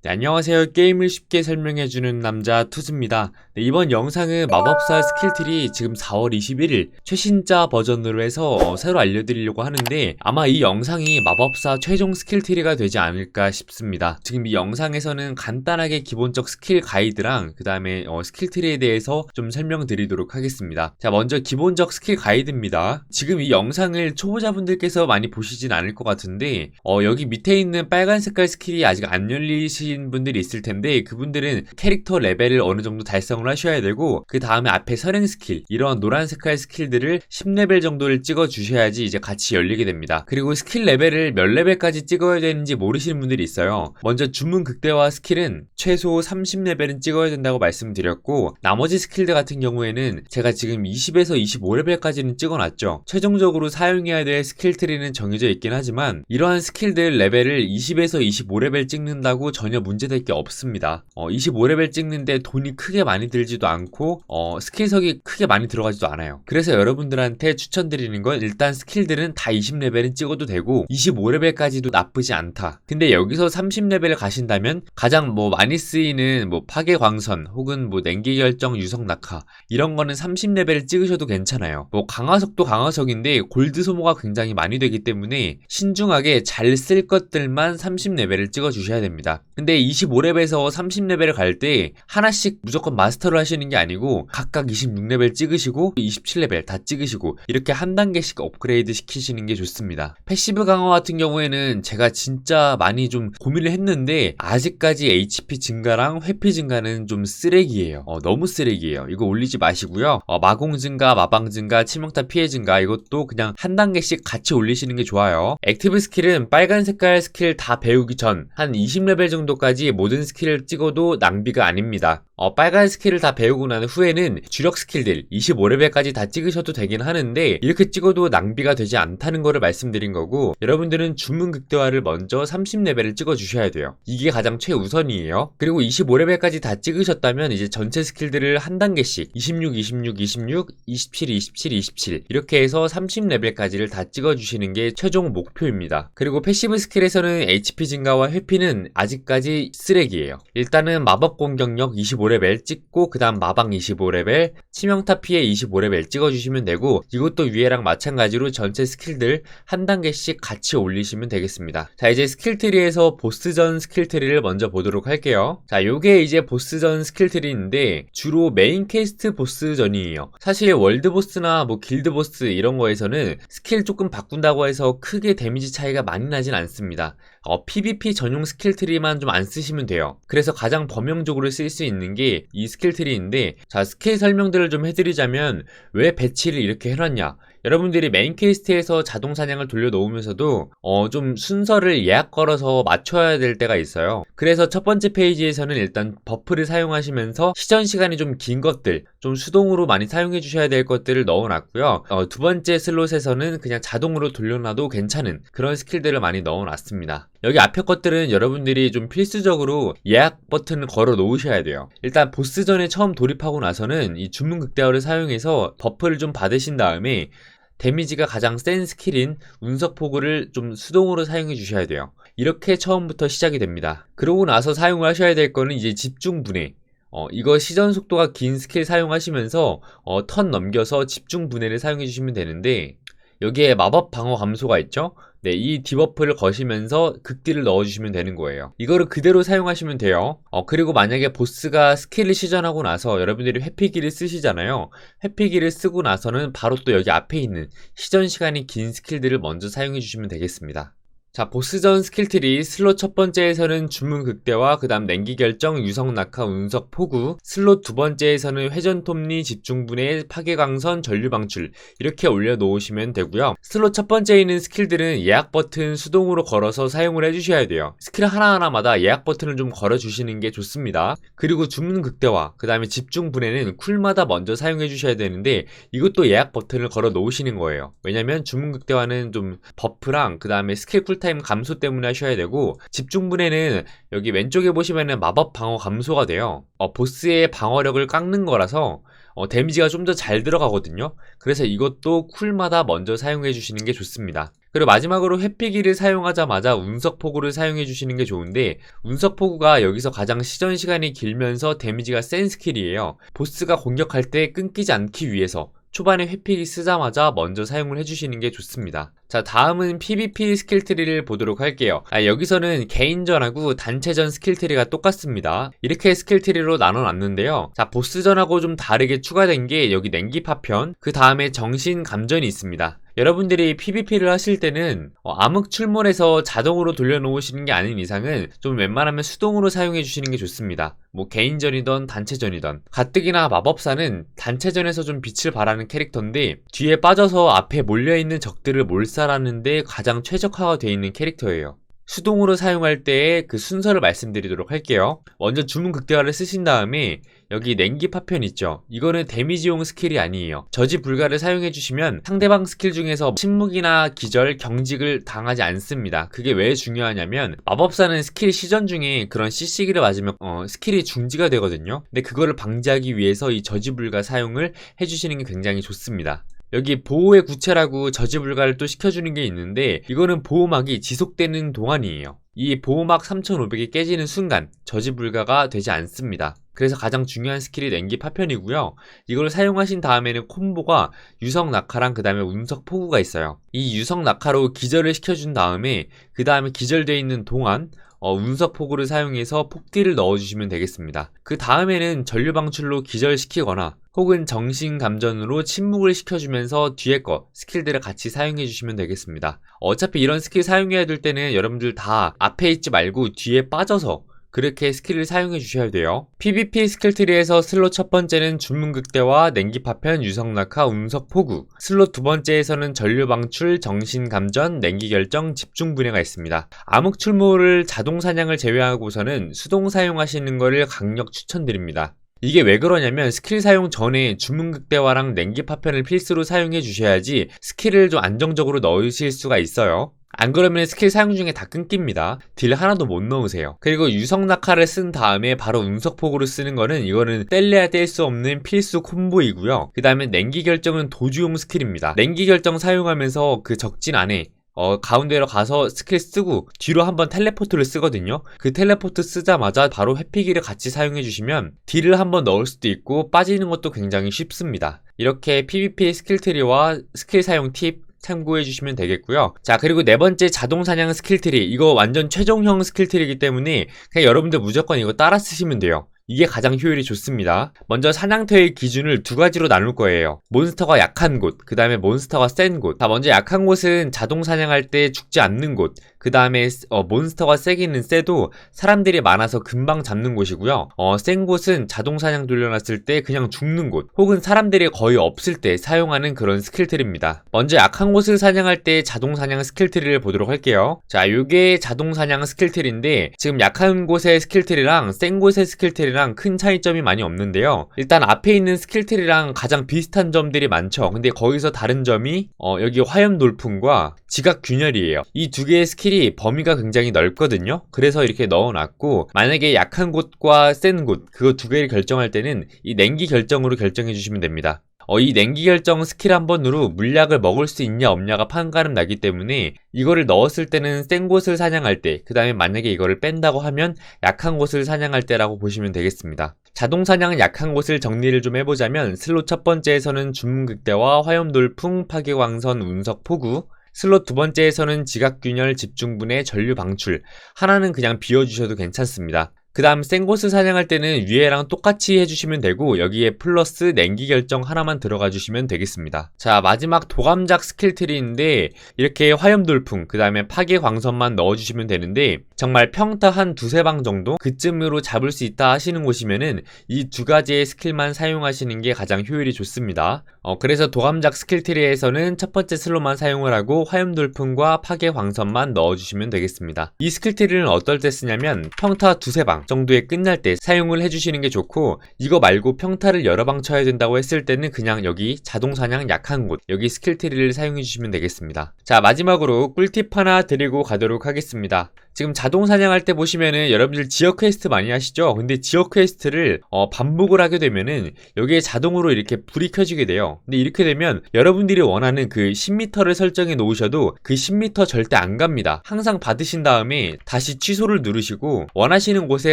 네, 안녕하세요. 게임을 쉽게 설명해주는 남자 투즈입니다. 네, 이번 영상은 마법사 스킬트리 지금 4월 21일 최신자 버전으로 해서 어, 새로 알려드리려고 하는데 아마 이 영상이 마법사 최종 스킬트리가 되지 않을까 싶습니다. 지금 이 영상에서는 간단하게 기본적 스킬 가이드랑 그 다음에 스킬트리에 대해서 좀 설명드리도록 하겠습니다. 자, 먼저 기본적 스킬 가이드입니다. 지금 이 영상을 초보자분들께서 많이 보시진 않을 것 같은데 어, 여기 밑에 있는 빨간 색깔 스킬이 아직 안 열리 신 분들이 있을 텐데 그분들은 캐릭터 레벨을 어느 정도 달성을 하셔야 되고 그 다음에 앞에 선행 스킬 이런 노란 색깔 스킬들을 10레벨 정도를 찍어 주셔야지 이제 같이 열리게 됩니다. 그리고 스킬 레벨을 몇 레벨까지 찍어야 되는지 모르시는 분들이 있어요. 먼저 주문 극대화 스킬은 최소 30레벨은 찍어야 된다고 말씀드렸고 나머지 스킬들 같은 경우에는 제가 지금 20에서 25레벨까지는 찍어놨죠. 최종적으로 사용해야 될 스킬 트리는 정해져 있긴 하지만 이러한 스킬들 레벨을 20에서 25레벨 찍는다고 전혀 문제될 게 없습니다. 어, 25레벨 찍는데 돈이 크게 많이 들지도 않고 어, 스킬석이 크게 많이 들어가지도 않아요. 그래서 여러분들한테 추천드리는 건 일단 스킬들은 다 20레벨은 찍어도 되고 25레벨까지도 나쁘지 않다. 근데 여기서 30레벨을 가신다면 가장 뭐 많이 쓰이는 뭐 파괴 광선 혹은 뭐 냉기 결정 유성 낙하 이런 거는 30레벨을 찍으셔도 괜찮아요. 뭐 강화석도 강화석인데 골드 소모가 굉장히 많이 되기 때문에 신중하게 잘 쓸 것들만 30레벨을 찍어 주셔야 됩니다. 근데 25레벨에서 30레벨을 갈 때 하나씩 무조건 마스터를 하시는 게 아니고 각각 26레벨 찍으시고 27레벨 다 찍으시고 이렇게 한 단계씩 업그레이드 시키시는 게 좋습니다. 패시브 강화 같은 경우에는 제가 진짜 많이 좀 고민을 했는데 아직까지 HP 증가랑 회피 증가는 좀 쓰레기예요. 어, 너무 쓰레기예요. 이거 올리지 마시고요. 어, 마공 증가, 마방 증가, 치명타 피해 증가 이것도 그냥 한 단계씩 같이 올리시는 게 좋아요. 액티브 스킬은 빨간 색깔 스킬 다 배우기 전 한 20레벨 정도 까지 모든 스킬을 찍어도 낭비가 아닙니다. 어, 빨간 스킬을 다 배우고 난 후에는 주력 스킬들 25레벨까지 다 찍으셔도 되긴 하는데 이렇게 찍어도 낭비가 되지 않다는 거를 말씀드린 거고 여러분들은 주문 극대화를 먼저 30레벨을 찍어 주셔야 돼요. 이게 가장 최우선이에요. 그리고 25레벨까지 다 찍으셨다면 이제 전체 스킬들을 한 단계씩 26, 26, 26, 27, 27, 27 이렇게 해서 30레벨까지를 다 찍어 주시는 게 최종 목표입니다. 그리고 패시브 스킬에서는 HP 증가와 회피는 아직까지 쓰레기예요. 일단은 마법 공격력 25 레벨 찍고 그 다음 마방 25레벨, 치명타 피해 25레벨 찍어주시면 되고 이것도 위에랑 마찬가지로 전체 스킬들 한 단계씩 같이 올리시면 되겠습니다. 자 이제 스킬 트리에서 보스전 스킬 트리를 먼저 보도록 할게요. 자 요게 이제 보스전 스킬 트리인데 주로 메인 퀘스트 보스전이에요. 사실 월드 보스나 뭐 길드 보스 이런 거에서는 스킬 조금 바꾼다고 해서 크게 데미지 차이가 많이 나진 않습니다. 어, PVP 전용 스킬 트리만 좀 안 쓰시면 돼요. 그래서 가장 범용적으로 쓸수 있는 게 이 스킬 트리인데, 자, 스킬 설명들을 좀 해드리자면, 왜 배치를 이렇게 해놨냐? 여러분들이 메인 퀘스트에서 자동 사냥을 돌려놓으면서도 어 좀 순서를 예약 걸어서 맞춰야 될 때가 있어요. 그래서 첫 번째 페이지에서는 일단 버프를 사용하시면서 시전 시간이 좀 긴 것들, 좀 수동으로 많이 사용해 주셔야 될 것들을 넣어놨고요. 어, 두 번째 슬롯에서는 그냥 자동으로 돌려놔도 괜찮은 그런 스킬들을 많이 넣어놨습니다. 여기 앞에 것들은 여러분들이 좀 필수적으로 예약 버튼을 걸어 놓으셔야 돼요. 일단 보스전에 처음 돌입하고 나서는 이 주문 극대화를 사용해서 버프를 좀 받으신 다음에 데미지가 가장 센 스킬인 운석 포구를 좀 수동으로 사용해 주셔야 돼요. 이렇게 처음부터 시작이 됩니다. 그러고 나서 사용을 하셔야 될 거는 이제 집중 분해. 어, 이거 시전 속도가 긴 스킬 사용하시면서 어, 턴 넘겨서 집중 분해를 사용해 주시면 되는데 여기에 마법 방어 감소가 있죠? 네, 이 디버프를 거시면서 극딜을 넣어주시면 되는 거예요. 이거를 그대로 사용하시면 돼요. 어, 그리고 만약에 보스가 스킬을 시전하고 나서 여러분들이 회피기를 쓰시잖아요. 회피기를 쓰고 나서는 바로 또 여기 앞에 있는 시전 시간이 긴 스킬들을 먼저 사용해 주시면 되겠습니다. 자, 보스전 스킬트리 슬롯 첫 번째에서는 주문 극대와 그 다음 냉기 결정, 유성 낙하, 운석 포구 슬롯 두 번째에서는 회전 톱니, 집중분해, 파괴 강선, 전류 방출 이렇게 올려놓으시면 되고요. 슬롯 첫 번째에 있는 스킬들은 예약 버튼 수동으로 걸어서 사용을 해주셔야 돼요. 스킬 하나하나마다 예약 버튼을 좀 걸어주시는 게 좋습니다. 그리고 주문 극대와 그 다음에 집중분해는 쿨마다 먼저 사용해 주셔야 되는데 이것도 예약 버튼을 걸어 놓으시는 거예요. 왜냐면 주문 극대화는 좀 버프랑 그 다음에 스킬 쿨타임 쿨타임 감소 때문에 하셔야 되고 집중분해는 여기 왼쪽에 보시면은 마법 방어 감소가 돼요. 어, 보스의 방어력을 깎는 거라서 어, 데미지가 좀 더 잘 들어가거든요. 그래서 이것도 쿨마다 먼저 사용해 주시는 게 좋습니다. 그리고 마지막으로 회피기를 사용하자마자 운석포구를 사용해 주시는 게 좋은데 운석포구가 여기서 가장 시전 시간이 길면서 데미지가 센 스킬이에요. 보스가 공격할 때 끊기지 않기 위해서 초반에 회피기 쓰자마자 먼저 사용을 해주시는 게 좋습니다. 자, 다음은 PVP 스킬 트리를 보도록 할게요. 아, 여기서는 개인전하고 단체전 스킬 트리가 똑같습니다. 이렇게 스킬 트리로 나눠놨는데요. 자, 보스전하고 좀 다르게 추가된 게 여기 냉기 파편, 그 다음에 정신 감전이 있습니다. 여러분들이 PVP를 하실 때는 어, 암흑 출몰에서 자동으로 돌려놓으시는 게 아닌 이상은 좀 웬만하면 수동으로 사용해 주시는 게 좋습니다. 뭐 개인전이던 단체전이던 가뜩이나 마법사는 단체전에서 좀 빛을 발하는 캐릭터인데 뒤에 빠져서 앞에 몰려있는 적들을 몰살하는데 가장 최적화가 되어 있는 캐릭터예요. 수동으로 사용할 때의 그 순서를 말씀드리도록 할게요. 먼저 주문 극대화를 쓰신 다음에 여기 냉기 파편 있죠? 이거는 데미지용 스킬이 아니에요. 저지 불가를 사용해 주시면 상대방 스킬 중에서 침묵이나 기절, 경직을 당하지 않습니다. 그게 왜 중요하냐면 마법사는 스킬 시전 중에 그런 CC기를 맞으면 어, 스킬이 중지가 되거든요. 근데 그거를 방지하기 위해서 이 저지 불가 사용을 해주시는 게 굉장히 좋습니다. 여기 보호의 구체라고 저지 불가를 또 시켜주는 게 있는데 이거는 보호막이 지속되는 동안이에요. 이 보호막 3500이 깨지는 순간 저지 불가가 되지 않습니다. 그래서 가장 중요한 스킬이 냉기 파편이고요. 이걸 사용하신 다음에는 콤보가 유성 낙하랑 그 다음에 운석 포구가 있어요. 이 유성 낙하로 기절을 시켜준 다음에 그 다음에 기절되어 있는 동안 어, 운석 포구를 사용해서 폭딜을 넣어주시면 되겠습니다. 그 다음에는 전류 방출로 기절시키거나 혹은 정신 감전으로 침묵을 시켜주면서 뒤에 거 스킬들을 같이 사용해 주시면 되겠습니다. 어차피 이런 스킬 사용해야 될 때는 여러분들 다 앞에 있지 말고 뒤에 빠져서 그렇게 스킬을 사용해 주셔야 돼요. PVP 스킬 트리에서 슬롯 첫 번째는 주문극대와 냉기 파편, 유성 낙하, 운석 포구 슬롯 두 번째에서는 전류 방출, 정신 감전, 냉기 결정, 집중 분해가 있습니다. 암흑출모를 자동 사냥을 제외하고서는 수동 사용하시는 것을 강력 추천드립니다. 이게 왜 그러냐면 스킬 사용 전에 주문극대화랑 냉기 파편을 필수로 사용해 주셔야지 스킬을 좀 안정적으로 넣으실 수가 있어요. 안 그러면 스킬 사용 중에 다 끊깁니다. 딜 하나도 못 넣으세요. 그리고 유성 낙하를 쓴 다음에 바로 운석폭으로 쓰는 거는 이거는 뗄래야 뗄 수 없는 필수 콤보이고요. 그 다음에 냉기 결정은 도주용 스킬입니다. 냉기 결정 사용하면서 그 적진 안에 어, 가운데로 가서 스킬 쓰고 뒤로 한번 텔레포트를 쓰거든요. 그 텔레포트 쓰자마자 바로 회피기를 같이 사용해 주시면 딜을 한번 넣을 수도 있고 빠지는 것도 굉장히 쉽습니다. 이렇게 PVP 스킬 트리와 스킬 사용 팁 참고해 주시면 되겠고요. 자, 그리고 네 번째 자동 사냥 스킬 트리. 이거 완전 최종형 스킬 트리이기 때문에 그냥 여러분들 무조건 이거 따라 쓰시면 돼요. 이게 가장 효율이 좋습니다. 먼저 사냥터의 기준을 두 가지로 나눌 거예요. 몬스터가 약한 곳, 그 다음에 몬스터가 센 곳. 자, 먼저 약한 곳은 자동 사냥할 때 죽지 않는 곳, 그 다음에 어, 몬스터가 세기는 세도 사람들이 많아서 금방 잡는 곳이고요. 어, 센 곳은 자동 사냥 돌려놨을 때 그냥 죽는 곳, 혹은 사람들이 거의 없을 때 사용하는 그런 스킬트리입니다. 먼저 약한 곳을 사냥할 때 자동 사냥 스킬트리를 보도록 할게요. 자, 요게 자동 사냥 스킬트리인데 지금 약한 곳의 스킬트리랑 센 곳의 스킬트리랑 큰 차이점이 많이 없는데요. 일단 앞에 있는 스킬트리랑 가장 비슷한 점들이 많죠. 근데 거기서 다른 점이 어, 여기 화염 돌풍과 지각 균열이에요. 이 두 개의 스킬 이 범위가 굉장히 넓거든요. 그래서 이렇게 넣어놨고 만약에 약한 곳과 센 곳 그거 두 개를 결정할 때는 이 냉기 결정으로 결정해 주시면 됩니다. 어, 이 냉기 결정 스킬 한 번으로 물약을 먹을 수 있냐 없냐가 판가름 나기 때문에 이거를 넣었을 때는 센 곳을 사냥할 때, 그 다음에 만약에 이거를 뺀다고 하면 약한 곳을 사냥할 때라고 보시면 되겠습니다. 자동 사냥은 약한 곳을 정리를 좀 해보자면 슬롯 첫 번째에서는 주문극대와 화염돌풍, 파괴광선, 운석 포구, 슬롯 두 번째에서는 지각균열, 집중분해, 전류 방출. 하나는 그냥 비워주셔도 괜찮습니다. 그 다음 센곳을 사냥할 때는 위에랑 똑같이 해주시면 되고 여기에 플러스 냉기 결정 하나만 들어가 주시면 되겠습니다. 자 마지막 도감작 스킬 트리인데 이렇게 화염돌풍 그 다음에 파괴 광선만 넣어주시면 되는데 정말 평타 한 두세 방 정도 그쯤으로 잡을 수 있다 하시는 곳이면은 이 두 가지의 스킬만 사용하시는 게 가장 효율이 좋습니다. 어, 그래서 도감작 스킬 트리에서는 첫 번째 슬롯만 사용을 하고 화염돌풍과 파괴 광선만 넣어주시면 되겠습니다. 이 스킬 트리는 어떨 때 쓰냐면 평타 두세 방 정도에 끝날 때 사용을 해주시는 게 좋고 이거 말고 평타를 여러 방 쳐야 된다고 했을 때는 그냥 여기 자동 사냥 약한 곳 여기 스킬 트리를 사용해 주시면 되겠습니다. 자 마지막으로 꿀팁 하나 드리고 가도록 하겠습니다. 지금 자 자동 사냥할 때 보시면은 여러분들 지역 퀘스트 많이 하시죠? 근데 지역 퀘스트를 어, 반복을 하게 되면은 여기에 자동으로 이렇게 불이 켜지게 돼요. 근데 이렇게 되면 여러분들이 원하는 그 10m를 설정해 놓으셔도 그 10m 절대 안 갑니다. 항상 받으신 다음에 다시 취소를 누르시고 원하시는 곳에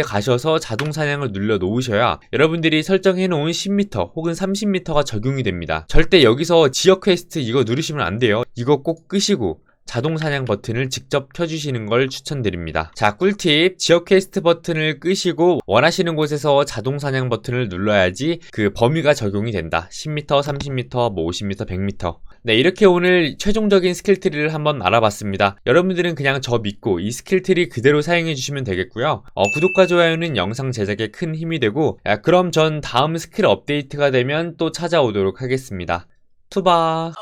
가셔서 자동 사냥을 눌러 놓으셔야 여러분들이 설정해 놓은 10m 혹은 30m가 적용이 됩니다. 절대 여기서 지역 퀘스트 이거 누르시면 안 돼요. 이거 꼭 끄시고 자동 사냥 버튼을 직접 켜주시는 걸 추천드립니다. 자, 꿀팁. 지역 퀘스트 버튼을 끄시고 원하시는 곳에서 자동 사냥 버튼을 눌러야지 그 범위가 적용이 된다. 10m, 30m, 뭐 50m, 100m. 네, 이렇게 오늘 최종적인 스킬트리를 한번 알아봤습니다. 여러분들은 그냥 저 믿고 이 스킬트리 그대로 사용해 주시면 되겠고요. 어, 구독과 좋아요는 영상 제작에 큰 힘이 되고, 야, 그럼 전 다음 스킬 업데이트가 되면 또 찾아오도록 하겠습니다. 투바.